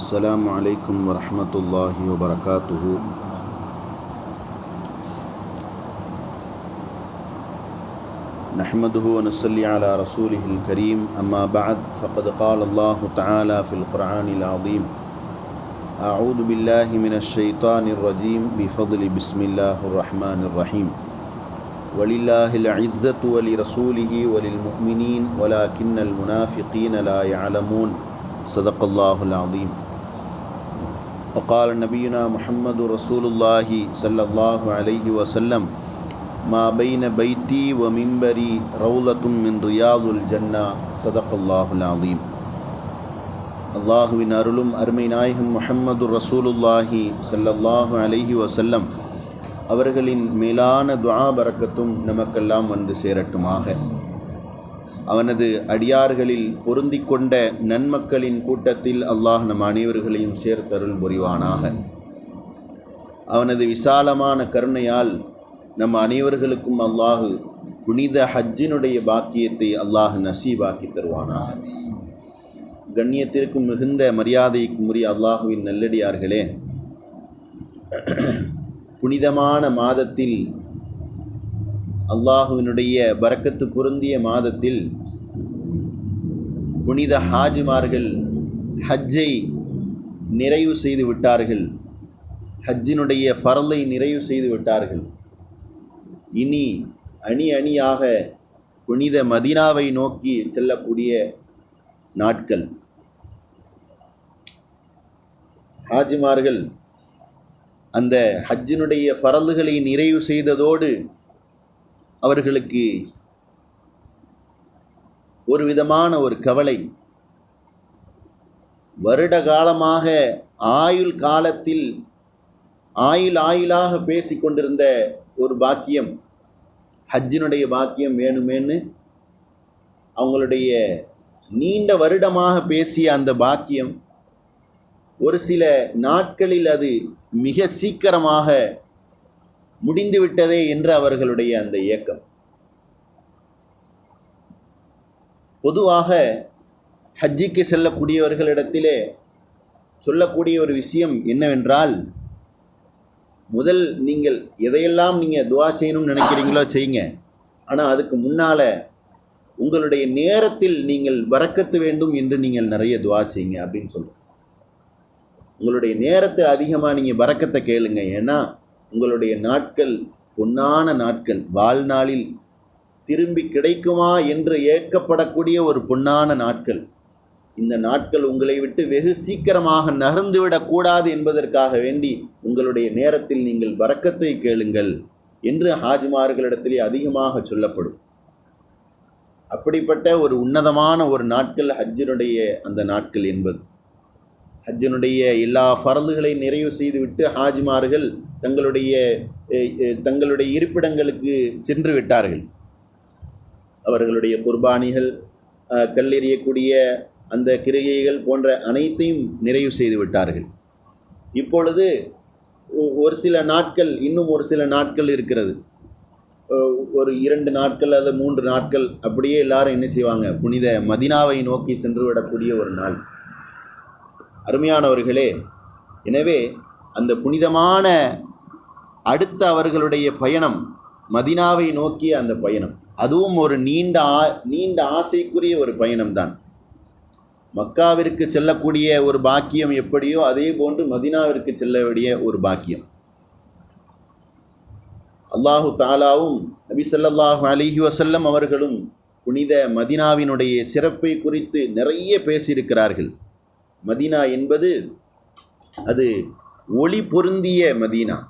السلام عليكم ورحمة الله وبركاته. نحمده ونصلي على رسوله الكريم. أما بعد فقد قال الله تعالى في القرآن العظيم أعوذ بالله من الشيطان الرجيم. بفضل بسم الله الرحمن الرحيم. ولله العزة ولرسوله وللمؤمنين ولكن المنافقين لا يعلمون. صدق الله العظيم. وقال نبينا محمد رسول الله صلى الله عليه وسلم ما بين بيتي ومنبري روضة من رياض الجنة صدق الله العظيم அல்லாஹுவின் அருளும் அருமை நாயகம் முஹம்மது ரசூலுல்லாஹி ஸல்லல்லாஹு அலைஹி வஸல்லம் அவர்களின் மேலான துஆ பரக்கத்தும் நமக்கெல்லாம் வந்து சேரட்டுமாக அவனது அடியார்களில் பொருந்தி கொண்ட நன்மக்களின் கூட்டத்தில் அல்லாஹ் நம் அனைவர்களையும் சேர்த்தருள் புரிவானாக. அவனது விசாலமான கருணையால் நம் அனைவர்களுக்கும் அல்லாஹு புனித ஹஜ்ஜினுடைய பாக்கியத்தை அல்லாஹ் நசீபாக்கி தருவானாக. கண்ணியத்திற்கும் மிகுந்த மரியாதைக்கும் உரிய அல்லாஹுவின் நல்லடியார்களே புனிதமான மாதத்தில் அல்லாஹுவினுடைய பரக்கத்து பொருந்திய மாதத்தில் புனித ஹாஜிமார்கள் ஹஜ்ஜை நிறைவு செய்து விட்டார்கள். ஹஜ்ஜினுடைய ஃபரலை நிறைவு செய்து விட்டார்கள். இனி அணி அணியாக புனித மதினாவை நோக்கி செல்லக்கூடிய நாட்கள். ஹாஜிமார்கள் அந்த ஹஜ்ஜினுடைய ஃபரலுகளை நிறைவு செய்ததோடு அவர்களுக்கு ஒரு விதமான ஒரு கவலை. வருட காலமாக ஆயுள் காலத்தில் ஆயுள் ஆயுளாக பேசி கொண்டிருந்த ஒரு பாக்கியம் ஹஜ்ஜினுடைய பாக்கியம் வேணுமேன்னு அவங்களுடைய நீண்ட வருடமாக பேசிய அந்த பாக்கியம் ஒரு சில நாட்களில் அது மிக சீக்கிரமாக முடிந்துவிட்டதே என்று அவர்களுடைய அந்த இயக்கம். பொதுவாக ஹஜ்ஜிக்கு செல்லக்கூடியவர்களிடத்திலே சொல்லக்கூடிய ஒரு விஷயம் என்னவென்றால் முதல் நீங்கள் எதையெல்லாம் நீங்கள் துவா செய்யணும்னு நினைக்கிறீங்களோ செய்யுங்க. ஆனால் அதுக்கு முன்னால் உங்களுடைய நேரத்தில் நீங்கள் வரக்கத்து வேண்டும் என்று நீங்கள் நிறைய துவா செய்யுங்க அப்படின்னு சொல்லுங்கள் உங்களுடைய நேரத்தை அதிகமாக நீங்கள் வரக்கத்தை கேளுங்க. ஏன்னா உங்களுடைய நாட்கள் பொன்னான நாட்கள் வாழ்நாளில் திரும்பி கிடைக்குமா என்று ஏற்கப்படக்கூடிய ஒரு பொன்னான நாட்கள். இந்த நாட்கள் உங்களை விட்டு வெகு சீக்கிரமாக நகர்ந்துவிடக்கூடாது என்பதற்காக வேண்டி உங்களுடைய நேரத்தில் நீங்கள் வரக்கத்தை கேளுங்கள் என்று ஹாஜிமார்களிடத்திலே அதிகமாக சொல்லப்படும். அப்படிப்பட்ட ஒரு உன்னதமான ஒரு நாட்கள் ஹஜ்ஜினுடைய அந்த நாட்கள் என்பது. ஹஜ்ஜினுடைய எல்லா ஃபரலுகளை நிறைவு செய்துவிட்டு ஹாஜிமார்கள் தங்களுடைய தங்களுடைய இருப்பிடங்களுக்கு சென்று விட்டார்கள். அவர்களுடைய குர்பானிகள் கல்லெறியக்கூடிய அந்த கிரிகைகள் போன்ற அனைத்தையும் நிறைவு செய்து விட்டார்கள். இப்பொழுது ஒரு சில நாட்கள் இன்னும் ஒரு சில நாட்கள் இருக்கிறது. ஒரு இரண்டு நாட்கள் அல்லது மூன்று நாட்கள் அப்படியே எல்லாரும் என்ன செய்வாங்க? புனித மதினாவை நோக்கி சென்று விடக்கூடிய ஒரு நாள். அருமையானவர்களே எனவே அந்த புனிதமான அடுத்த அவர்களுடைய பயணம் மதினாவை நோக்கிய அந்த பயணம். அதுவும் ஒரு நீண்ட ஆ நீண்ட ஆசைக்குரிய ஒரு பயணம்தான். மக்காவிற்கு செல்லக்கூடிய ஒரு பாக்கியம் எப்படியோ அதே போன்று மதினாவிற்கு செல்ல வேண்டிய ஒரு பாக்கியம். அல்லாஹு தாலாவும் நபி சொல்லாஹு அலிஹி வசல்லம் அவர்களும் புனித மதினாவினுடைய சிறப்பை குறித்து நிறைய பேசியிருக்கிறார்கள். மதீனா என்பது அது ஒளி பொருந்திய மதீனா.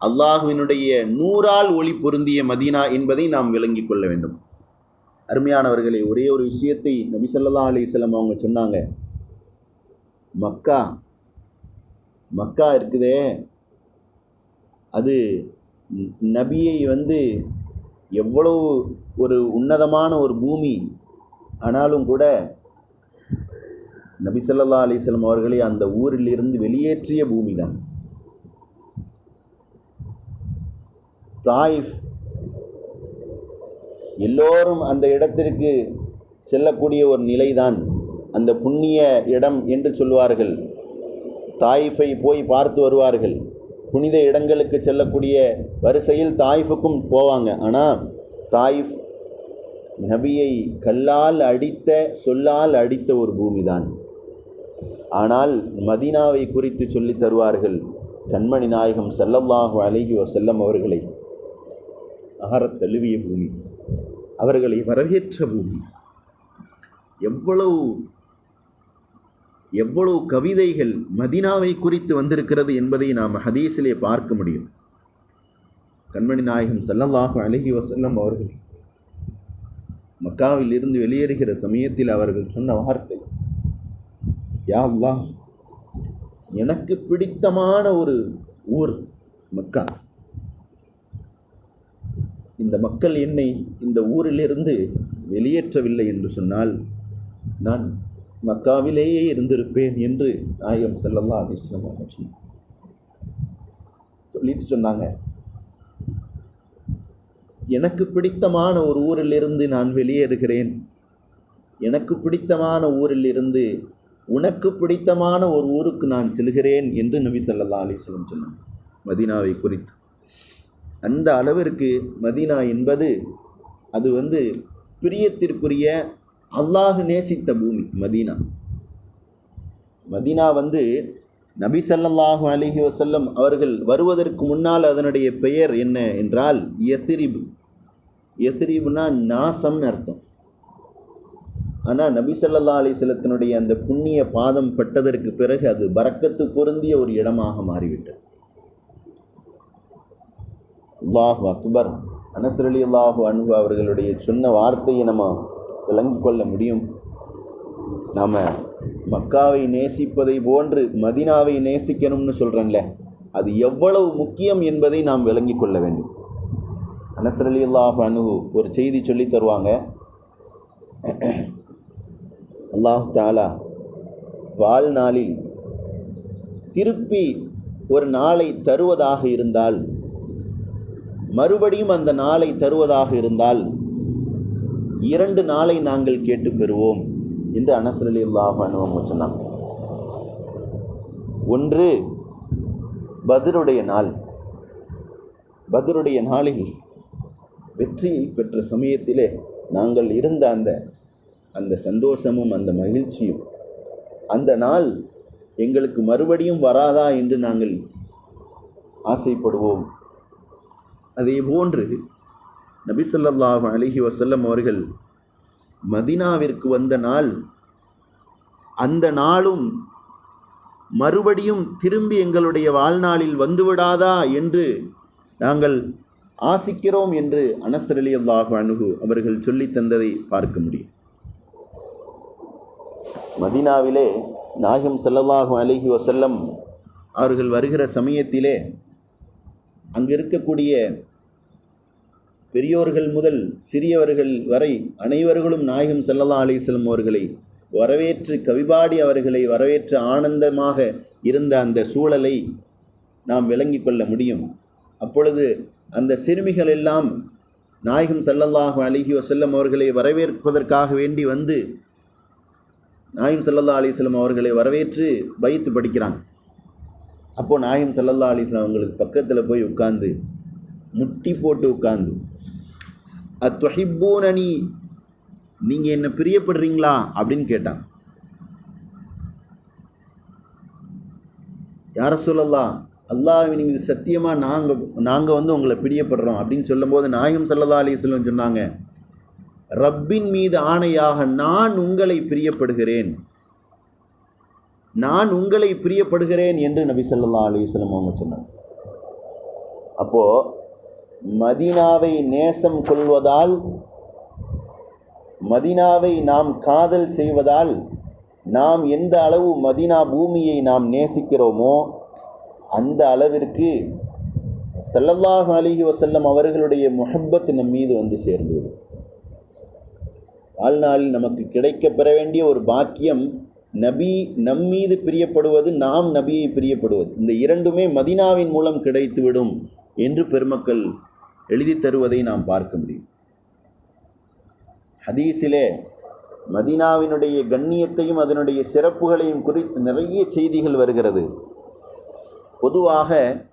அல்லாஹுவினுடைய நூறால் ஒளி பொருந்திய மதீனா என்பதை நாம் விளங்கிக் கொள்ள வேண்டும். அருமையானவர்களே ஒரே ஒரு விஷயத்தை நபி சொல்லா அலிஸ்லாம் அவங்க சொன்னாங்க. மக்கா மக்கா இருக்குதே. அது நபியை வந்து எவ்வளவு ஒரு உன்னதமான ஒரு பூமி ஆனாலும் கூட நபிசல்லா அலிஸ்லம் அவர்களை அந்த ஊரிலிருந்து வெளியேற்றிய பூமி தான். தாயிஃப் எல்லோரும் அந்த இடத்திற்கு செல்லக்கூடிய ஒரு நிலைதான் அந்த புண்ணிய இடம் என்று சொல்வார்கள் தாயிஃபை போய் பார்த்து வருவார்கள். புனித இடங்களுக்கு செல்லக்கூடிய வரிசையில் தாயிஃபுக்கும் போவாங்க. ஆனால் தாயிஃப் நபியை கல்லால் அடித்த சொல்லால் அடித்த ஒரு பூமிதான். ஆனால் மதீனாவை குறித்து சொல்லித் தருவார்கள் கண்மணி நாயகம் செல்லல்லாஹு அழகி செல்லம் அவர்களை. அகரத் தழுவிய பூமி அவர்களை வரவேற்ற பூமி. எவ்வளவு எவ்வளவு கவிதைகள் மதீனாவை குறித்து வந்திருக்கிறது என்பதை நாம் ஹதீஸிலே பார்க்க முடியும். கண்மணி நாயகம் செல்லல்லாஹு அழகி வசல்லம் அவர்கள் மக்காவில் இருந்து வெளியேறுகிற சமயத்தில் அவர்கள் சொன்ன வார்த்தை யா எனக்கு பிடித்தமான ஒரு ஊர் மக்கா. இந்த மக்கள் என்னை இந்த ஊரிலிருந்து வெளியேற்றவில்லை என்று சொன்னால் நான் மக்காவிலேயே இருந்திருப்பேன் என்று நாயகம் செல்லல்லா அலைஹி வஸல்லம் சொல்லிட்டு சொன்னாங்க. எனக்கு பிடித்தமான ஒரு ஊரிலிருந்து நான் வெளியேறுகிறேன். எனக்கு பிடித்தமான ஊரில் இருந்து உனக்கு பிடித்தமான ஒரு ஊருக்கு நான் செல்கிறேன் என்று நபி சல்லா அலிஸ்லம் சொன்னான் மதீனாவை குறித்து. அந்த அளவிற்கு மதீனா என்பது அது வந்து பிரியத்திற்குரிய அல்லாஹ் நேசித்த பூமி மதீனா. மதீனா வந்து நபி ஸல்லல்லாஹு அலிஹி வசல்லம் அவர்கள் வருவதற்கு முன்னால் அதனுடைய பெயர் என்ன என்றால் எசிரிபு எசிரிபுனா நாசம்னு அர்த்தம். ஆனால் நபிசல்லா அலிசலத்தினுடைய அந்த புண்ணிய பாதம் பட்டதற்கு பிறகு அது பறக்கத்து பொருந்திய ஒரு இடமாக மாறிவிட்டது. அல்லாஹு அக்பர். அனசரலி அல்லாஹு அன்பு அவர்களுடைய சொன்ன வார்த்தையை நம்ம விளங்கி கொள்ள முடியும். நாம் மக்காவை நேசிப்பதை போன்று மதினாவை நேசிக்கணும்னு சொல்கிறேன்ல அது எவ்வளவு முக்கியம் என்பதை நாம் விளங்கி கொள்ள வேண்டும். அனசரலி அல்லாஹு அனுகு ஒரு செய்தி சொல்லி தருவாங்க. அல்லாஹு தாலா வாழ்நாளில் திருப்பி ஒரு நாளை தருவதாக இருந்தால் மறுபடியும் அந்த நாளை தருவதாக இருந்தால் இரண்டு நாளை நாங்கள் கேட்டு பெறுவோம் என்று அனசரலி அல்லாஹ் அனுபவம் சொன்னாங்க. ஒன்று பதருடைய நாள். பதருடைய நாளில் வெற்றியை பெற்ற சமயத்திலே நாங்கள் இருந்த அந்த அந்த சந்தோஷமும் அந்த மகிழ்ச்சியும் அந்த நாள் எங்களுக்கு மறுபடியும் வராதா என்று நாங்கள் ஆசைப்படுவோம். அதே போன்று நபிசல்லாஹ் அலிஹி வசல்லம் அவர்கள் மதினாவிற்கு வந்த நாள் அந்த நாளும் மறுபடியும் திரும்பி எங்களுடைய வாழ்நாளில் வந்துவிடாதா என்று நாங்கள் ஆசிக்கிறோம் என்று அனசரலி அல்லாஹ் அணுகு அவர்கள் சொல்லித் தந்ததை பார்க்க முடியும். மதினாவிலே நாயகம் ஸல்லல்லாஹு அலைஹி வஸல்லம் அவர்கள் வருகிற சமயத்திலே அங்கு இருக்கக்கூடிய பெரியோர்கள் முதல் சிறியவர்கள் வரை அனைவர்களும் நாயகம் ஸல்லல்லாஹு அலைஹி வஸல்லம் அவர்களை வரவேற்று கவிபாடி அவர்களை வரவேற்று ஆனந்தமாக இருந்த அந்த சூழலை நாம் விளங்கிக் கொள்ள முடியும். அப்பொழுது அந்த சிறுமிகள் எல்லாம் நாயகம் ஸல்லல்லாஹு அலைஹி வஸல்லம் அவர்களை வரவேற்பதற்காக வேண்டி வந்து நாயம் சல்லல்லா அலிஸ்லாம் அவர்களை வரவேற்று பைத்து படிக்கிறாங்க. அப்போது நாயம் சல்லல்லா அலிஸ்லாம் அவங்களுக்கு பக்கத்தில் போய் உட்காந்து முட்டி போட்டு உட்காந்து அத்தொஹிப்பூனி நீங்கள் என்ன பிரியப்படுறீங்களா? அப்படின்னு கேட்டான் யார சொல்லலாம் அல்லாஹின் மீது சத்தியமாக நாங்கள் நாங்கள் வந்து உங்களை பிரியப்படுறோம். அப்படின்னு சொல்லும்போது நாயும் சல்லல்லா அலிஸ்லம் சொன்னாங்க ரப்பின் மீது ஆணையாக நான் உங்களை பிரியப்படுகிறேன். நான் உங்களை பிரியப்படுகிறேன் என்று நபி சொல்லா அலிஸ்லம் அவங்க சொன்னாங்க. அப்போது மதீனாவை நேசம் கொள்வதால் மதினாவை நாம் காதல் செய்வதால் நாம் எந்த அளவு மதீனா பூமியை நாம் நேசிக்கிறோமோ அந்த அளவிற்கு ஸல்லல்லாஹு அலிஹி வசல்லம் அவர்களுடைய முஹப்பத் நம் மீது வந்து சேர்ந்துவிடும். வாழ்நாளில் நமக்கு கிடைக்க பெற வேண்டிய ஒரு பாக்கியம் நபி நம் மீது பிரியப்படுவது நாம் நபியை பிரியப்படுவது. இந்த இரண்டுமே மதினாவின் மூலம் கிடைத்துவிடும் என்று பெருமக்கள் எழுதி தருவதை நாம் பார்க்க முடியும். ஹதீஸிலே மதீனாவினுடைய கண்ணியத்தையும் அதனுடைய சிறப்புகளையும் குறித்து நிறைய செய்திகள் வருகிறது. பொதுவாக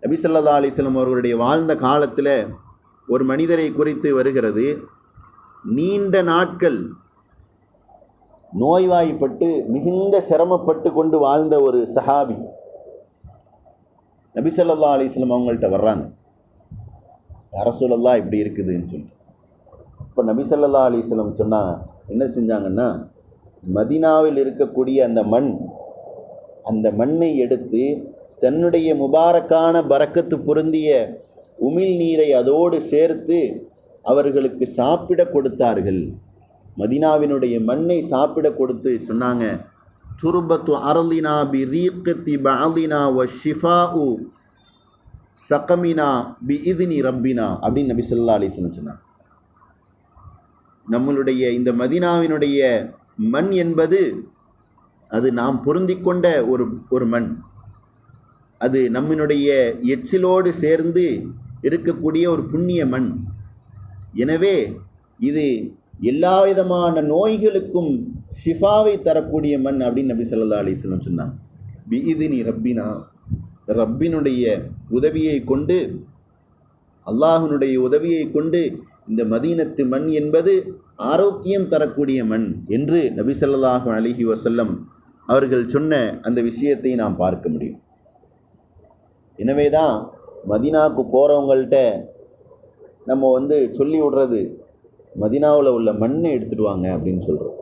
நபி ஸல்லல்லாஹு அவர்களுடைய வாழ்ந்த காலத்தில் ஒரு மனிதரை குறித்து வருகிறது. நீண்ட நாட்கள் நோய்வாய்ப்பட்டு மிகுந்த சிரமப்பட்டு கொண்டு வாழ்ந்த ஒரு சஹாபி. நபிசல்லா அலிஸ்லம் அவங்கள்ட்ட வர்றாங்க. அரசுலல்லா இப்படி இருக்குதுன்னு சொல்லி இப்போ நபிசல்லா அலிஸ்லம் சொன்னால் என்ன செஞ்சாங்கன்னா மதீனாவில் இருக்கக்கூடிய அந்த மண் அந்த மண்ணை எடுத்து தன்னுடைய முபாரக்கான பறக்கத்து பொருந்திய உமிழ் நீரை அதோடு சேர்த்து அவர்களுக்கு சாப்பிட கொடுத்தார்கள். மதினாவினுடைய மண்ணை சாப்பிட கொடுத்து சொன்னாங்க. துருபத்து அரலினா பி ரீக்கத்தி பாலினா வ உ சகமினா பி இதுனி ரப்பினா அப்படின்னு நபி சொல்லா அலிஸ்லம் சொன்னாங்க. நம்மளுடைய இந்த மதீனாவினுடைய மண் என்பது அது நாம் பொருந்தி கொண்ட ஒரு ஒரு மண். அது நம்மினுடைய எச்சிலோடு சேர்ந்து இருக்கக்கூடிய ஒரு புண்ணிய மண். எனவே இது எல்லா விதமான நோய்களுக்கும் ஷிஃபாவை தரக்கூடிய மண் அப்படின்னு நபி சொல்லா அலிஸ்லம் வஸல்லம் சொன்னாங்க. பி ரப்பினா ரப்பினுடைய உதவியை கொண்டு அல்லாஹனுடைய உதவியை கொண்டு இந்த மதீனத்து மண் என்பது ஆரோக்கியம் தரக்கூடிய மண் என்று நபி ஸல்லல்லாஹு அலைஹி வஸல்லம் அவர்கள் சொன்ன அந்த விஷயத்தை நாம் பார்க்க முடியும். எனவே தான் மதீனாவுக்கு போகிறவங்கள்ட்ட நம்ம வந்து சொல்லி விடுறது மதினாவில் உள்ள மண்ணை எடுத்துகிட்டு வாங்க அப்படின்னு சொல்கிறோம்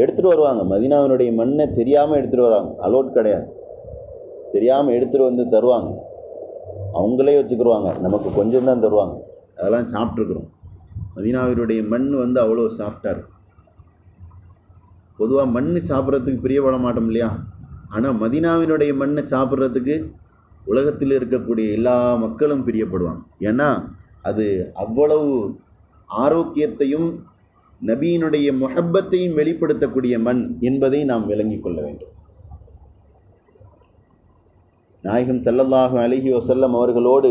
எடுத்துகிட்டு வருவாங்க. மதினாவினுடைய மண்ணை தெரியாமல் எடுத்துகிட்டு வருவாங்க அலோட் கிடையாது. தெரியாமல் எடுத்துகிட்டு வந்து தருவாங்க. அவங்களே வச்சுக்கிடுவாங்க நமக்கு கொஞ்சம் தான் தருவாங்க. அதெல்லாம் சாப்பிட்ருக்குறோம் மதினாவினுடைய மண் வந்து அவ்வளோ சாஃப்டாக இருக்கும் பொதுவாக மண் சாப்பிட்றதுக்கு பிரியப்பட மாட்டோம் இல்லையா? ஆனால் மதினாவினுடைய மண்ணை சாப்பிட்றதுக்கு உலகத்தில் இருக்கக்கூடிய எல்லா மக்களும் பிரியப்படுவாங்க. ஏன்னா அது அவ்வளவு ஆரோக்கியத்தையும் நபியினுடைய முகப்பத்தையும் வெளிப்படுத்தக்கூடிய மண் என்பதை நாம் விளங்கிக் கொள்ள வேண்டும். நாயகம் ஸல்லல்லாஹு அழகி வசல்லம் அவர்களோடு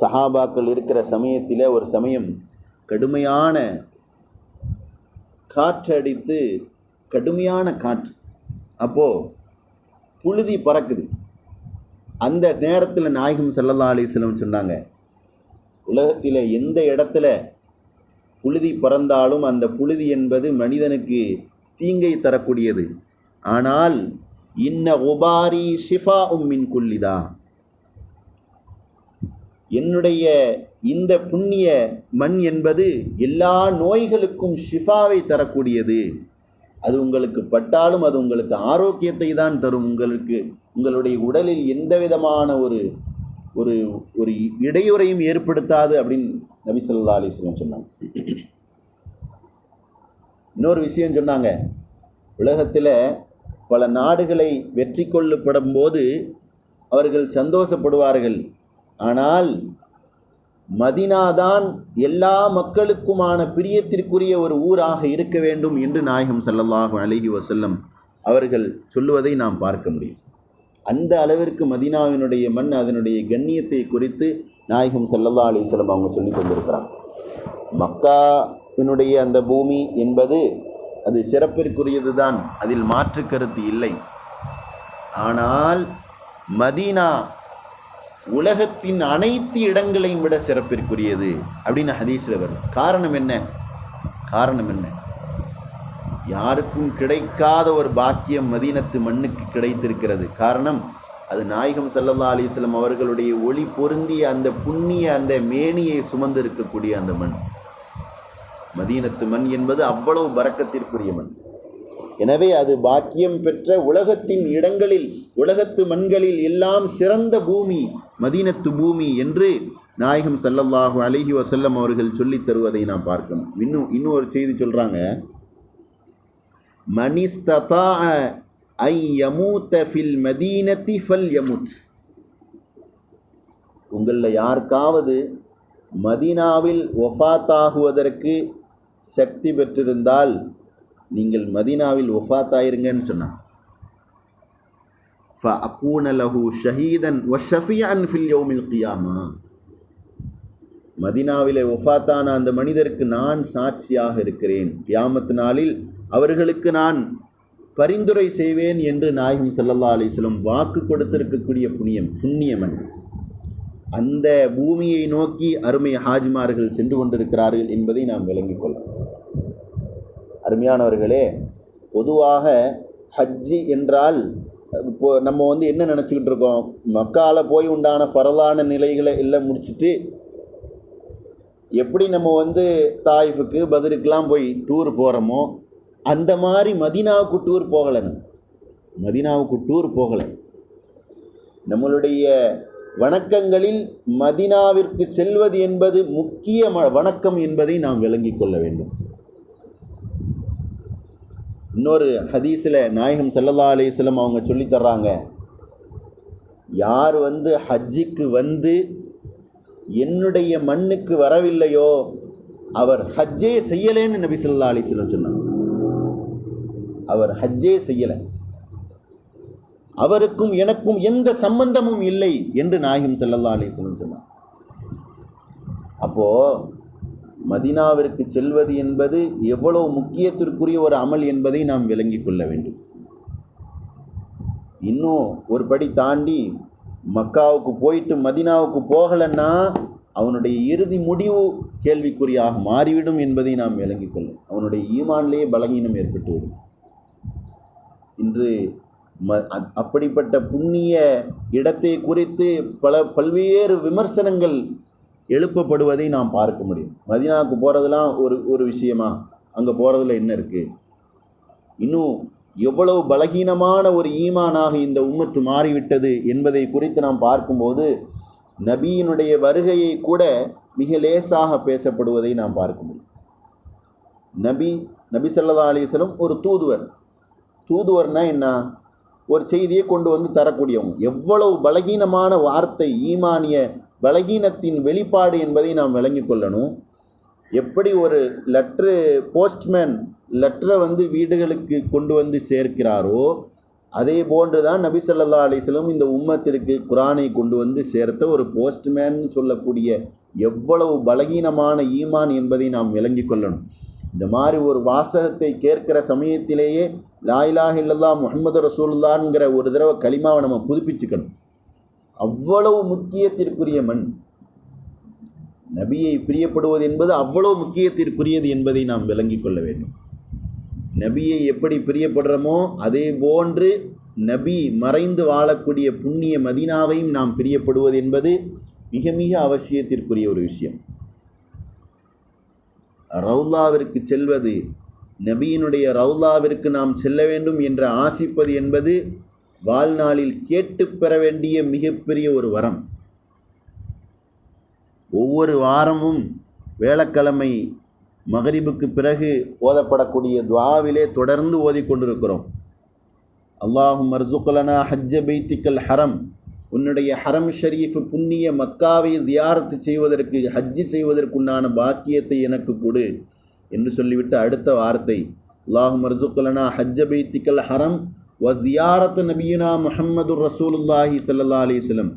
சஹாபாக்கள் இருக்கிற சமயத்தில் ஒரு சமயம் கடுமையான காற்றடித்து கடுமையான காற்று. அப்போது புழுதி பறக்குது. அந்த நேரத்தில் நாயகம் செல்லல்லா அலைஹி சொன்னாங்க உலகத்தில் எந்த இடத்துல புழுதி பறந்தாலும் அந்த புழுதி என்பது மனிதனுக்கு தீங்கை தரக்கூடியது. ஆனால் இன்ன உபாரி ஷிஃபா உம்மின் குல்லிதா. என்னுடைய இந்த புண்ணிய மண் என்பது எல்லா நோய்களுக்கும் ஷிஃபாவை தரக்கூடியது. அது உங்களுக்கு பட்டாலும் அது உங்களுக்கு ஆரோக்கியத்தை தான் தரும். உங்களுக்கு உங்களுடைய உடலில் எந்த விதமான ஒரு ஒரு ஒரு இடையூறையும் ஏற்படுத்தாது அப்படின்னு நபி ஸல்லல்லாஹு அலைஹி சொன்னாங்க. இன்னொரு விஷயம் சொன்னாங்க. உலகத்தில் பல நாடுகளை வெற்றி கொள்ளப்படும் போது அவர்கள் சந்தோஷப்படுவார்கள். ஆனால் மதினாதான் எல்லா மக்களுக்குமான பிரியத்திற்குரிய ஒரு ஊராக இருக்க வேண்டும் என்று நாயகம் சல்லல்லாஹு அலஹி வசல்லம் அவர்கள் சொல்லுவதை நாம் பார்க்க முடியும். அந்த அளவிற்கு மதீனாவினுடைய மண் அதனுடைய கண்ணியத்தை குறித்து நாயகம் சல்லல்லா அலிஸ்லம் அவங்க சொல்லி கொண்டிருக்கிறாங்க. மக்காவினுடைய அந்த பூமி என்பது அது சிறப்பிற்குரியது தான் அதில் மாற்று கருத்து இல்லை. ஆனால் மதீனா உலகத்தின் அனைத்து இடங்களையும் விட சிறப்பிற்குரியது அப்படின்னு ஹதீஸில் வரும். காரணம் என்ன? காரணம் என்ன? யாருக்கும் கிடைக்காத ஒரு பாக்கியம் மதீனத்து மண்ணுக்கு கிடைத்திருக்கிறது. காரணம் அது நாயகம் சல்லல்லா அலிஸ்லம் அவர்களுடைய ஒளி பொருந்திய அந்த புண்ணிய அந்த மேனியை சுமந்து இருக்கக்கூடிய அந்த மண். மதீனத்து மண் என்பது அவ்வளவு பறக்கத்திற்குரிய மண். எனவே அது பாக்கியம் பெற்ற உலகத்தின் இடங்களில் உலகத்து மண்களில் எல்லாம் சிறந்த பூமி மதீனத்து பூமி என்று நாயகம் சல்லல்லாஹு அலஹி வசல்லம் அவர்கள் சொல்லித் தருவதை நாம் பார்க்கணும். இன்னும் இன்னும் ஒரு செய்தி சொல்கிறாங்க மனிஸ்ததா ஐ யமூத்த ஃபில் மதீனத்தி ஃபல் யமுத் உங்களில் யாருக்காவது மதீனாவில் ஒஃபாத்தாகுவதற்கு சக்தி பெற்றிருந்தால் நீங்கள் மதீனாவில் ஒஃபாத்தாயிருங்கன்னு சொன்னான் ஃப அக்கூன லஹு ஷஹீதன் ஒ ஷஃபியான் ஃபில் யௌமில் கியாமா. மதினாவிலே ஒஃபாத்தான அந்த மனிதருக்கு நான் சாட்சியாக இருக்கிறேன். கியாமத்து நாளில் அவர்களுக்கு நான் பரிந்துரை செய்வேன் என்று நாயகம் ஸல்லல்லாஹு அலிஸ்லம் வாக்கு கொடுத்திருக்கக்கூடிய புண்ணியம் புண்ணியமன். அந்த பூமியை நோக்கி அருமை ஹாஜிமார்கள் சென்று கொண்டிருக்கிறார்கள் என்பதை நாம் விளங்கிக் கொள்ளலாம். அருமையானவர்களே பொதுவாக ஹஜ்ஜி என்றால் இப்போ நம்ம வந்து என்ன நினச்சிக்கிட்டு இருக்கோம்? மக்கால போய் உண்டான ஃபரலான நிலைகளை எல்லாம் முடிச்சுட்டு எப்படி நம்ம வந்து தாயிஃபுக்கு பதிலுக்கெலாம் போய் டூர் போகிறோமோ அந்த மாதிரி மதீனாவுக்கு டூர் போகலை நம்ம மதீனாவுக்கு டூர் போகலை. நம்மளுடைய வணக்கங்களில் மதீனாவிற்கு செல்வது என்பது முக்கிய ம- வணக்கம் என்பதை நாம் விளங்கிக் கொள்ள வேண்டும். இன்னொரு ஹதீஸில் நாயகம் செல்லல்லா அலிஸ்லம் அவங்க சொல்லித் தர்றாங்க யார் வந்து ஹஜ்ஜிக்கு வந்து என்னுடைய மண்ணுக்கு வரவில்லையோ அவர் ஹஜ்ஜே செய்யலேன்னு நபி சொல்லா அலிஸ்லம் சொன்னாங்க. அவர் ஹஜ்ஜே செய்யலை. அவருக்கும் எனக்கும் எந்த சம்பந்தமும் இல்லை என்று நாயகம் செல்லல்லா அலிஸ்லம் சொன்னார் அப்போது மதீனாவிற்கு செல்வது என்பது எவ்வளவு முக்கியத்திற்குரிய ஒரு அமல் என்பதை நாம் விளங்கிக் கொள்ள வேண்டும். இன்னும் ஒரு படி தாண்டி மக்காவுக்கு போயிட்டு மதீனாவுக்கு போகலைன்னா அவனுடைய இறுதி முடிவு கேள்விக்குறியாக மாறிவிடும் என்பதை நாம் விளங்கிக் கொள்ளும். அவனுடைய ஈமான்லேயே பலகீனம் ஏற்பட்டுவிடும் இன்று ம அ- அப்படிப்பட்ட புண்ணிய இடத்தை குறித்து பல பல்வேறு விமர்சனங்கள் எழுப்பப்படுவதை நாம் பார்க்க முடியும். மதினாவுக்கு போகிறதுலாம் ஒரு ஒரு விஷயமா? அங்கே போகிறதுல என்ன இருக்குது இன்னும் எவ்வளவு பலகீனமான ஒரு ஈமானாக இந்த உம்மத்து மாறிவிட்டது என்பதை குறித்து நாம் பார்க்கும்போது நபியினுடைய வருகையை கூட மிக லேசாக பேசப்படுவதை நாம் பார்க்க முடியும். நபி நபி சல்லா அலைஹி ஒரு தூதுவர். தூதுவர்னால் என்ன? ஒரு செய்தியை கொண்டு வந்து தரக்கூடியவங்க. எவ்வளவு பலகீனமான வார்த்தை ஈமானிய பலகீனத்தின் வெளிப்பாடு என்பதை நாம் விளங்கிக் கொள்ளணும். எப்படி ஒரு லெட்ரு போஸ்ட்மேன் லெட்டரை வந்து வீடுகளுக்கு கொண்டு வந்து சேர்க்கிறாரோ அதே போன்று தான் நபி ஸல்லல்லாஹு இந்த உம்மத்திற்கு குரானை கொண்டு வந்து சேர்த்த ஒரு போஸ்ட்மேன் சொல்லக்கூடிய எவ்வளவு பலகீனமான ஈமான் என்பதை நாம் விளங்கிக் கொள்ளணும். இந்த மாதிரி ஒரு வாசகத்தை கேட்கிற சமயத்திலேயே லாயிலாக இலாஹ முகமது முஹம்மது ஒரு தடவை களிமாவை நம்ம புதுப்பிச்சுக்கணும். அவ்வளவு முக்கியத்திற்குரிய மண். நபியை பிரியப்படுவது என்பது அவ்வளவு முக்கியத்திற்குரியது என்பதை நாம் விளங்கிக் கொள்ள வேண்டும். நபியை எப்படி பிரியப்படுறோமோ அதே போன்று நபி மறைந்து வாழக்கூடிய புண்ணிய மதினாவையும் நாம் பிரியப்படுவது என்பது மிக மிக அவசியத்திற்குரிய ஒரு விஷயம். ரவுலாவிற்கு செல்வது நபியினுடைய ரவுலாவிற்கு நாம் செல்ல வேண்டும் என்று ஆசிப்பது என்பது வாழ்நாளில் கேட்டு பெற வேண்டிய மிகப்பெரிய ஒரு வரம். ஒவ்வொரு வாரமும் வேளக்கிழமை மகரிபுக்கு பிறகு ஓதப்படக்கூடிய துவாவிலே தொடர்ந்து ஓதிக்கொண்டிருக்கிறோம் அல்லாஹும் மர்சுக்கலனா ஹஜ்ஜ பைத்திக்கல் ஹரம். உன்னுடைய ஹரம் ஷரீஃப் புண்ணிய மக்காவை ஜியாரத்து செய்வதற்கு ஹஜ்ஜி செய்வதற்குண்டான பாக்கியத்தை எனக்கு கொடு என்று சொல்லிவிட்டு அடுத்த வார்த்தை. அல்லாஹும் மர்சுக்கலனா ஹஜ்ஜ பைத்திக்கல் ஹரம் வ ஜியாரத்து நபியுனா முஹம்மது ரசூலுல்லாஹி சல்லா அலிஸ்லம்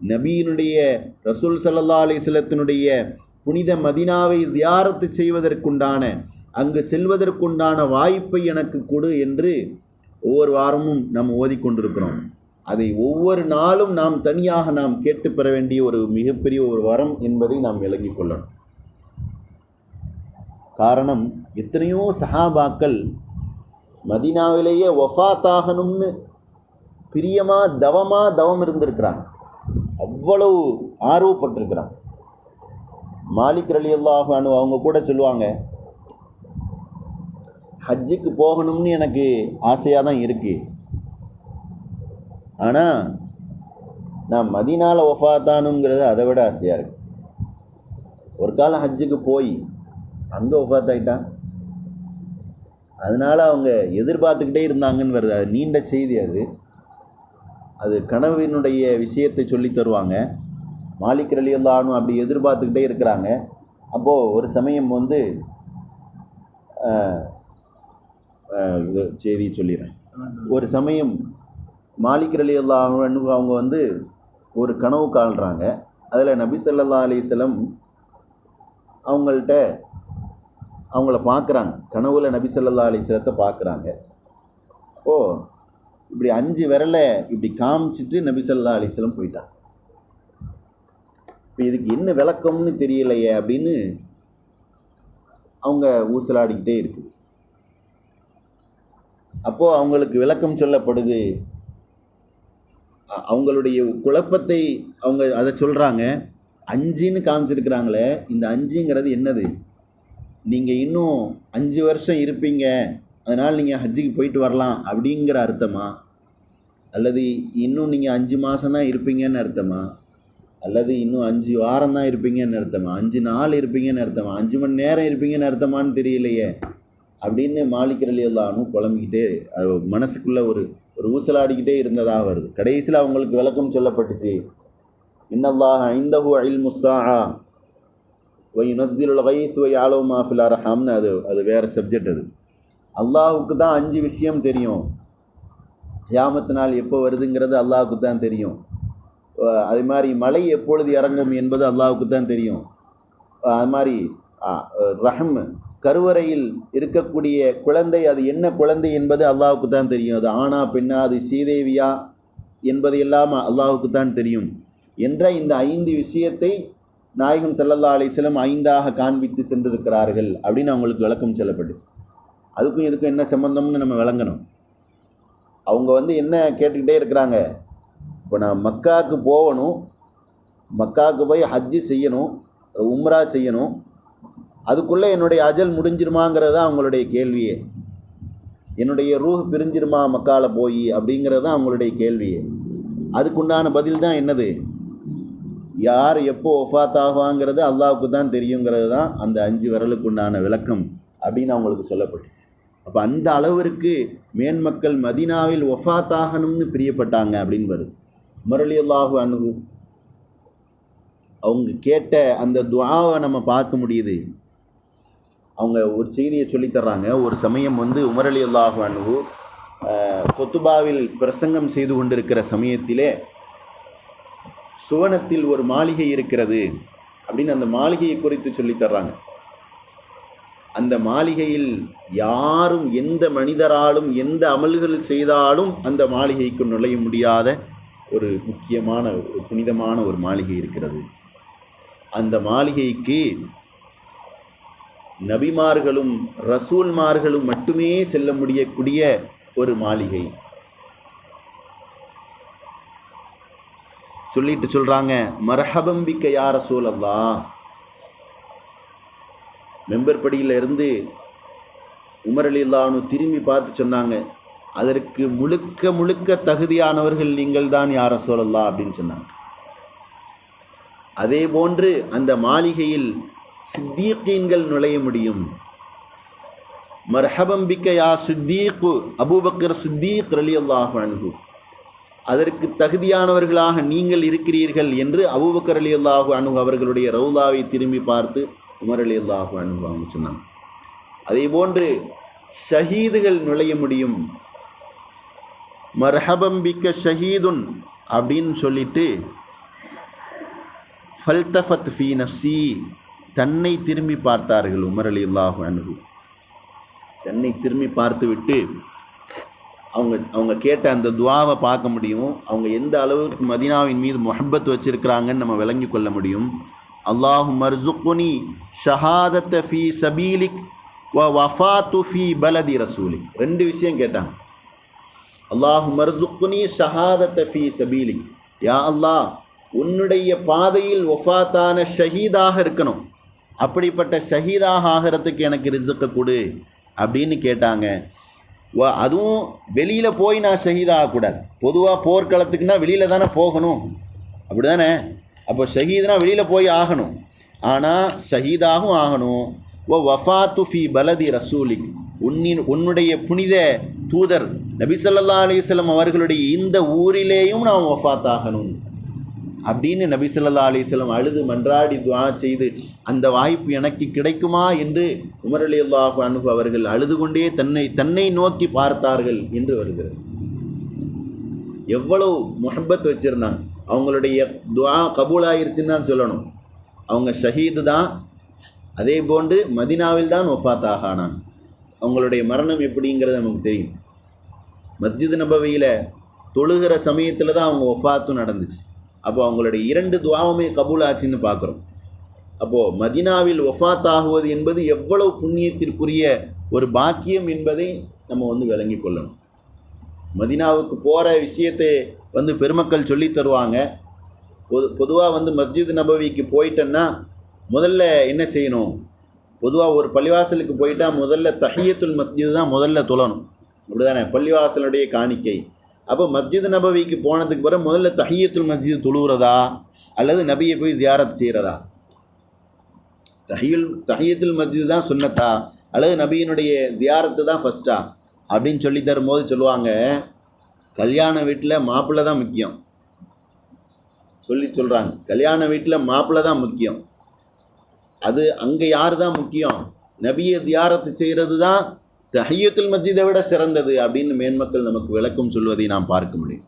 நபியினுடைய ரசூல் சல்லா அலிஸ்லத்தினுடைய புனித மதினாவை ஜியாரத்து செய்வதற்குண்டான அங்கு செல்வதற்குண்டான வாய்ப்பை எனக்கு கொடு என்று ஒவ்வொரு வாரமும் நாம் ஓதிக்கொண்டிருக்கிறோம் அதை ஒவ்வொரு நாளும் நாம் தனியாக நாம் கேட்டு பெற வேண்டிய ஒரு மிகப்பெரிய ஒரு வரம் என்பதை நாம் விளங்கிக் கொள்ளணும். காரணம் எத்தனையோ சஹாபாக்கள் மதீனாவிலேயே ஒஃபாத்தாகணும்னு பிரியமாக தவமாக தவம் இருந்திருக்கிறாங்க. அவ்வளவு ஆர்வப்பட்டிருக்கிறாங்க. மாலிக் அலி அல்லாஹானு அவங்க கூட சொல்லுவாங்க ஹஜ்ஜுக்கு போகணும்னு எனக்கு ஆசையாக தான் இருக்குது ஆனால் நான் மதினால் ஒஃபாத்தானுங்கிறது அதை விட ஆசையாக இருக்குது ஒரு காலம் ஹஜ்ஜுக்கு போய் அங்கே ஒஃபாத்தாயிட்டான் அதனால் அவங்க எதிர்பார்த்துக்கிட்டே இருந்தாங்கன்னு வருது. அது நீண்ட செய்தி அது. அது கனவினுடைய விஷயத்தை சொல்லி தருவாங்க. மாலிக் ரலியல்லானு அப்படி எதிர்பார்த்துக்கிட்டே இருக்கிறாங்க. அப்போது ஒரு சமயம் வந்து இது செய்தி சொல்லிடுறேன். ஒரு சமயம் மாலிக் ரலியல்லானு அவங்க வந்து ஒரு கனவு காண்றாங்க. அதில் நபி ஸல்லல்லாஹு அலிசலம் அவங்கள்ட்ட அவங்கள பார்க்குறாங்க. கனவுல நபிசல்லா ஸல்லல்லாஹு பார்க்குறாங்க. ஓ இப்படி அஞ்சு விரலை இப்படி காமிச்சிட்டு நபிசல்லா அலிசலம் போயிட்டான் போயிட்டாங்க. இப்போ இதுக்கு என்ன விளக்கம்னு தெரியலையே அப்படின்னு அவங்க ஊசலாடிக்கிட்டே இருக்குது. அப்போது அவங்களுக்கு விளக்கம் சொல்லப்படுது. அவங்களுடைய குழப்பத்தை அவங்க அதை சொல்கிறாங்க அஞ்சுன்னு காமிச்சிருக்கிறாங்களே இந்த அஞ்சுங்கிறது என்னது? நீங்கள் இன்னும் அஞ்சு வருஷம் இருப்பீங்க. அதனால் நீங்கள் ஹஜ்ஜுக்கு போயிட்டு வரலாம் அப்படிங்கிற அர்த்தமா? அல்லது இன்னும் நீங்கள் அஞ்சு மாதம்தான் இருப்பீங்கன்னு அர்த்தமா? அல்லது இன்னும் அஞ்சு வாரம் தான் இருப்பீங்கன்னு அர்த்தமா? அஞ்சு நாள் இருப்பீங்கன்னு அர்த்தமா? அஞ்சு மணி நேரம் இருப்பீங்கன்னு அர்த்தமான்னு தெரியலையே. அப்படின்னு மாலிக் குழம்பிக்கிட்டே புலம்பிக்கிட்டே மனசுக்குள்ளே ஒரு ஒரு ஊசலாடிக்கிட்டே இருந்ததாக வருது. கடைசியில் அவங்களுக்கு விளக்கம் சொல்லப்பட்டுச்சு. இன்னல்லாஹ் ஐந்தஹு அயில் முஸ்ஸா நஸ்தில் வைத் வை ஆலோ மாஃபில் அரஹாம்னு அது அது வேறு சப்ஜெக்ட் அது. அல்லாஹுக்கு தான் அஞ்சு விஷயம் தெரியும். கியாமத்து நாள் எப்போ வருதுங்கிறது அல்லாஹுக்கு தான் தெரியும் அது மாதிரி மழை எப்பொழுது இறங்கும் என்பது அல்லாஹுக்கு தான் தெரியும் அது மாதிரி ரஹம் கருவறையில் இருக்கக்கூடிய குழந்தை அது என்ன குழந்தை என்பது அல்லாஹுக்கு தான் தெரியும். அது ஆணா பெண்ணா அது சீதேவியா என்பதையெல்லாம் அல்லாஹுக்கு தான் தெரியும். என்ற இந்த ஐந்து விஷயத்தை நாயகம் செல்லல்லா அலிஸ்லம் ஐந்தாக காண்பித்து சென்றிருக்கிறார்கள் அப்படின்னு அவங்களுக்கு விளக்கம் சொல்லப்பட்டுச்சு. அதுக்கும் இதுக்கும் என்ன சம்பந்தம்னு நம்ம விளங்கணும். அவங்க வந்து என்ன கேட்டுக்கிட்டே இருக்கிறாங்க? இப்போ நான் மக்காவுக்கு போகணும். மக்காவுக்கு போய் ஹஜ்ஜு செய்யணும். உம்ரா செய்யணும். அதுக்குள்ளே என்னுடைய அஜல் முடிஞ்சிருமாங்கிறது தான் அவங்களுடைய கேள்வியே. என்னுடைய ரூஹ் பிரிஞ்சிருமா மக்காவில் போய் அப்படிங்கிறது தான் அவங்களுடைய கேள்வியே. அதுக்குண்டான பதில் தான் என்னது? யார் எப்போ ஒஃபாத் ஆகுவாங்கிறது அல்லாவுக்கு தான் தெரியுங்கிறது தான் அந்த அஞ்சு விரலுக்குண்டான விளக்கம் அப்படின்னு அவங்களுக்கு சொல்லப்பட்டுச்சு. அப்போ அந்த அளவிற்கு மேன்மக்கள் மதீனாவில் ஒஃபாத் ஆகணும்னு பிரியப்பட்டாங்க அப்படின்னு வருது. முரளி அல்லாஹு அணுகு அவங்க கேட்ட அந்த துவாவை நம்ம பார்க்க முடியுது. அவங்க ஒரு செய்தியை சொல்லித் தர்றாங்க. ஒரு சமயம் வந்து உமரலி அல்லாஹு அணுகு கொத்துபாவில் பிரசங்கம் செய்து கொண்டிருக்கிற சமயத்திலே சுவனத்தில் ஒரு மாளிகை இருக்கிறது அப்படின்னு அந்த மாளிகையை குறித்து சொல்லித் தர்றாங்க. அந்த மாளிகையில் யாரும் எந்த மனிதராலும் எந்த அமல்கள் செய்தாலும் அந்த மாளிகைக்கு நுழைய முடியாத ஒரு முக்கியமான ஒரு புனிதமான ஒரு மாளிகை இருக்கிறது. அந்த மாளிகைக்கு நபிமார்களும் ரசூல்மார்களும் மட்டுமே செல்ல முடியக்கூடிய ஒரு மாளிகை. சொல்லிட்டு சொல்றாங்க மரஹபம்பிக்க யார சூழல்லா மெம்பர் படியில இருந்து உமர் அலி திரும்பி பார்த்து சொன்னாங்க அதற்கு முழுக்க முழுக்க தகுதியானவர்கள் நீங்கள் தான் யார சூழல்லா அப்படின்னு சொன்னாங்க. அதே போன்று அந்த மாளிகையில் சித்தீக்கீன்கள் நுழைய முடியும். மர்ஹபம்பிக்க யா சித்தீக்கு அபூபக்கர் சித்தீக் ரலி அல்லாஹ் அனுகு அதற்கு தகுதியானவர்களாக நீங்கள் இருக்கிறீர்கள் என்று அபுபக்கர் அலி அல்லாஹு அன்ஹு அவர்களுடைய ரவுலாவை திரும்பி பார்த்து உமர் அலி அல்லாஹு அன்ஹு அவங்க சொன்னாங்க. அதே போன்று ஷஹீதுகள் நுழைய முடியும். மர்ஹபம்பிக்க ஷஹீதுன் அப்படின்னு சொல்லிட்டு ஃபல்தஃபத் ஃபீ நஃப்சி தன்னை திரும்பி பார்த்தார்கள் உமர் அலி அல்லாஹு அன்ஹு. தன்னை திரும்பி பார்த்துவிட்டு அவங்க அவங்க கேட்ட அந்த துவாவை பார்க்க முடியும். அவங்க எந்த அளவுக்கு மதீனாவின் மீது முஹப்பத் வச்சுருக்கிறாங்கன்னு நம்ம விளங்கி கொள்ள முடியும். அல்லாஹு மர்சுக்குனி ஷஹாதத்தை ஃபி சபீலிக் வ வஃபாத்து ஃபி பலதி ரசூலிக். ரெண்டு விஷயம் கேட்டாங்க. அல்லாஹு மர்சுக்குனி ஷஹாதத்தை ஃபி சபீலிக். யா அல்லாஹ் உன்னுடைய பாதையில் ஒஃபாத்தான ஷஹீதாக இருக்கணும். அப்படிப்பட்ட ஷஹீதாக ஆகிறதுக்கு எனக்கு ரிசுக்க கொடு அப்படின்னு கேட்டாங்க. அதுவும் வெளியில் போய் நான் ஷஹீதாகக்கூடாது பொதுவாக போர்க்களத்துக்குன்னா வெளியில் தானே போகணும். அப்படி தானே அப்போ ஷஹீதுனா வெளியில் போய் ஆகணும். ஆனால் ஷஹீதாகவும் ஆகணும். ஓ வஃபாத்து ஃபி பலதி ரசூலிக். உன்னின் உன்னுடைய புனித தூதர் நபிசல்லா ஸல்லல்லாஹு அவர்களுடைய இந்த ஊரிலேயும் நான் வஃபாத் ஆகணும். அப்படின்னு நபி ஸல்லல்லாஹு அலைஹி அழுது மன்றாடி துவா செய்து அந்த வாய்ப்பு எனக்கு கிடைக்குமா என்று உமர் அலி அல்லாஹு அனுகு அவர்கள் அழுது கொண்டே தன்னை தன்னை நோக்கி பார்த்தார்கள் என்று வருகிறது. எவ்வளவு முஹப்பத் வச்சுருந்தாங்க. அவங்களுடைய துவா கபூலாயிருச்சுன்னு தான் சொல்லணும். அவங்க ஷஹீது தான் அதே போன்று மதினாவில் தான் ஒஃபாத்தாக ஆனான் அவங்களுடைய மரணம் எப்படிங்கிறது நமக்கு தெரியும். மஸ்ஜித் நபவியில் தொழுகிற சமயத்தில் தான் அவங்க ஒஃபாத்தும் நடந்துச்சு. அப்போ அவங்களுடைய இரண்டு துவாவுமே கபூலாச்சின்னு பார்க்குறோம். அப்போது மதினாவில் ஒஃபாத் ஆகுவது என்பது எவ்வளவு புண்ணியத்திற்குரிய ஒரு பாக்கியம் என்பதை நம்ம வந்து விளங்கி கொள்ளணும். மதினாவுக்கு போகிற விஷயத்தை வந்து பெருமக்கள் சொல்லி தருவாங்க. பொது பொதுவாக வந்து மஸ்ஜித் நபவிக்கு போயிட்டேன்னா முதல்ல என்ன செய்யணும்? பொதுவாக ஒரு பள்ளிவாசலுக்கு போயிட்டால் முதல்ல தஹியத்துல் மஸ்ஜித் தான் முதல்ல தொழணும். அப்படிதானே? பள்ளிவாசலுடைய காணிக்கை. அப்போ மஸ்ஜித் நபவிக்கு போனதுக்கு பிறகு முதல்ல தஹியத்துல் மஸ்ஜித் தொழுகிறதா அல்லது நபியை போய் ஜியாரத் செய்கிறதா தஹியுல் தஹியத்துல் மஸ்ஜித் தான் சுன்னத்தா? அல்லது நபியினுடைய ஜியாரத்து தான் ஃபஸ்ட்டா அப்படின்னு சொல்லி தரும்போது சொல்லுவாங்க கல்யாண வீட்டில் மாப்பிள்ளை தான் முக்கியம். சொல்லி சொல்கிறாங்க கல்யாண வீட்டில் மாப்பிள்ளை தான் முக்கியம். அது அங்கே யார் தான் முக்கியம்? நபியை ஜியாரத்து செய்கிறது தான் தஹியத்துல் மஸ்ஜிதை விட சிறந்தது அப்படின்னு மேன்மக்கள் நமக்கு விளக்கம் சொல்வதை நாம் பார்க்க முடியும்.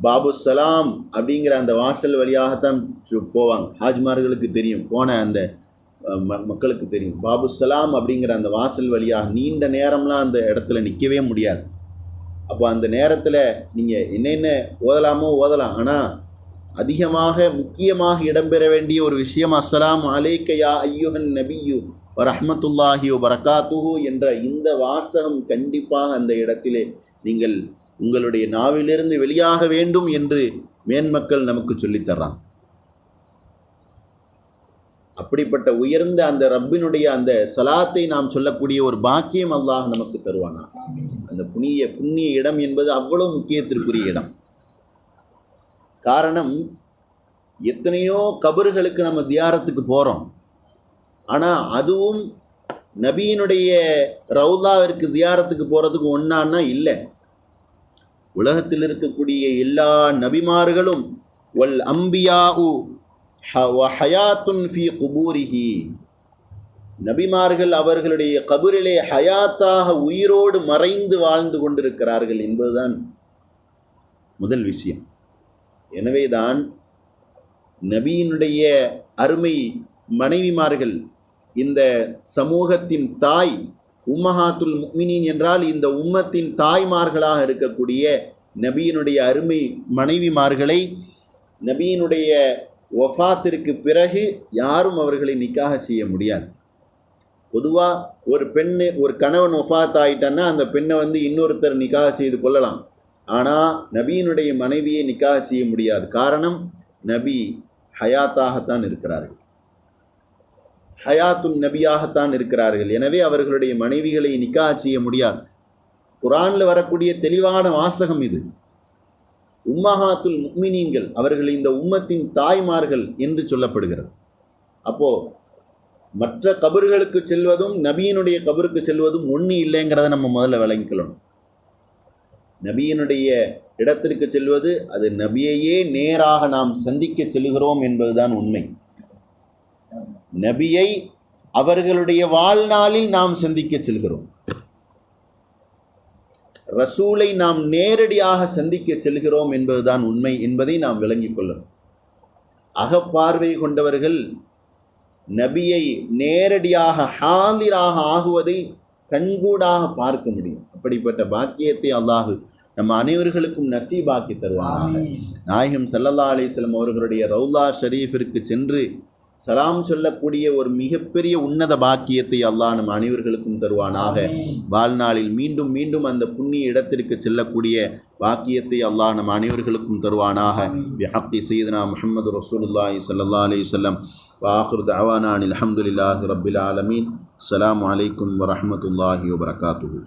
பாபு சலாம் அப்படிங்கிற அந்த வாசல் வழியாகத்தான் சு- போவாங்க. ஹாஜ்மார்களுக்கு தெரியும் போன அந்த ம- மக்களுக்கு தெரியும். பாபு சலாம் அப்படிங்கிற அந்த வாசல் வழியாக நீண்ட நேரம்லாம் அந்த இடத்துல நிற்கவே முடியாது. அப்போ அந்த நேரத்தில் நீங்கள் என்னென்ன ஓதலாமோ ஓதலாம். ஆனால் அதிகமாக முக்கியமாக இடம்பெற வேண்டிய ஒரு விஷயம் அஸ்ஸலாம் அலைக்கயா ஐயுஹன் நபியு வரஹ்மத்துல்லாஹி பரகாத்துஹு என்ற இந்த வாசகம் கண்டிப்பாக அந்த இடத்திலே நீங்கள் உங்களுடைய நாவிலிருந்து வெளியாக வேண்டும் என்று மேன்மக்கள் நமக்கு சொல்லித்தர்றான் அப்படிப்பட்ட உயர்ந்த அந்த ரப்பினுடைய அந்த சலாத்தை நாம் சொல்லக்கூடிய ஒரு பாக்கியம் அல்லாஹ் நமக்கு தருவானா? அந்த புண்ணிய புண்ணிய இடம் என்பது அவ்வளோ முக்கியத்திற்குரிய இடம். காரணம் எத்தனையோ கபறுகளுக்கு நம்ம ஜியாரத்துக்கு போகிறோம் ஆனால் அதுவும் நபியினுடைய ரவுலாவிற்கு ஜியாரத்துக்கு போகிறதுக்கு ஒன்றான்னா இல்லை. உலகத்தில் இருக்கக்கூடிய எல்லா நபிமார்களும் ஒல் அம்பியாஉ ஹ- ஹயாத்துன் ஃபி குபூரிஹி. நபிமார்கள் அவர்களுடைய கபூரிலே ஹயாத்தாக உயிரோடு மறைந்து வாழ்ந்து கொண்டிருக்கிறார்கள் என்பதுதான் முதல் விஷயம். எனவேதான் நபியினுடைய அருமை மனைவிமார்கள் இந்த சமூகத்தின் தாய் உம்மஹாத்துல் முக்மினின் என்றால் இந்த உம்மத்தின் தாய்மார்களாக இருக்கக்கூடிய நபியினுடைய அருமை மனைவிமார்களை நபியினுடைய ஒஃபாத்திற்கு பிறகு யாரும் அவர்களை நிக்காக செய்ய முடியாது. பொதுவாக ஒரு பெண்ணு ஒரு கணவன் ஒஃபாத் ஆகிட்டான்னா அந்த பெண்ணை வந்து இன்னொருத்தர் நிக்காக செய்து கொள்ளலாம். ஆனால் நபியினுடைய மனைவியை நிக்காக செய்ய முடியாது. காரணம் நபி ஹயாத்தாகத்தான் இருக்கிறார்கள். ஹயாத்துன் நபியாகத்தான் இருக்கிறார்கள். எனவே அவர்களுடைய மனைவிகளை நிக்காக செய்ய முடியாது. குரானில் வரக்கூடிய தெளிவான வாசகம் இது. உம்மஹாத்துல் முக்மினீன்கள் அவர்கள் இந்த உம்மத்தின் தாய்மார்கள் என்று சொல்லப்படுகிறது. அப்போ மற்ற கபர்களுக்கு செல்வதும் நபியினுடைய கபருக்கு செல்வதும் ஒன்று இல்லைங்கிறத நம்ம முதல்ல விளங்கிக்கணும் நபியினுடைய இடத்திற்கு செல்வது அது நபியையே நேராக நாம் சந்திக்க செல்கிறோம் என்பதுதான் உண்மை. நபியை அவர்களுடைய வாழ்நாளில் நாம் சந்திக்க செல்கிறோம். ரசூலை நாம் நேரடியாக சந்திக்க செல்கிறோம் என்பதுதான் உண்மை என்பதை நாம் விளங்கிக் கொள்ளணும். அகப்பார்வை கொண்டவர்கள் நபியை நேரடியாக ஹாலிராக ஆகுவதை கண்கூடாக பார்க்க முடியும். அப்படிப்பட்ட பாக்கியத்தை அல்லாஹ் நம்ம அனைவர்களுக்கும் நசீபாக்கி தருவானாக. நாயகம் சல்லல்லா அலிஸ்லம் அவர்களுடைய ரவுலா ஷரீஃபிற்கு சென்று சலாம் சொல்லக்கூடிய ஒரு மிகப்பெரிய உன்னத பாக்கியத்தை அல்லாஹ் நம் அனைவர்களுக்கும் தருவானாக. வாழ்நாளில் மீண்டும் மீண்டும் அந்த புண்ணிய இடத்திற்கு செல்லக்கூடிய பாக்கியத்தை அல்லாஹ் நம் அனைவர்களுக்கும் தருவானாக. பிஹக்கி சையதுனா முஹம்மது ரசூலுல்லாஹி ஸல்லல்லாஹு அலைஹி வஸல்லம். வாஹிர் தஅவானா அனில் அல்ஹம்துலில்லாஹி ரப்பில் ஆலமீன். அஸ்ஸலாமு அலைக்கும் வரஹ்மத்துல்லாஹி வபரகாத்துஹு.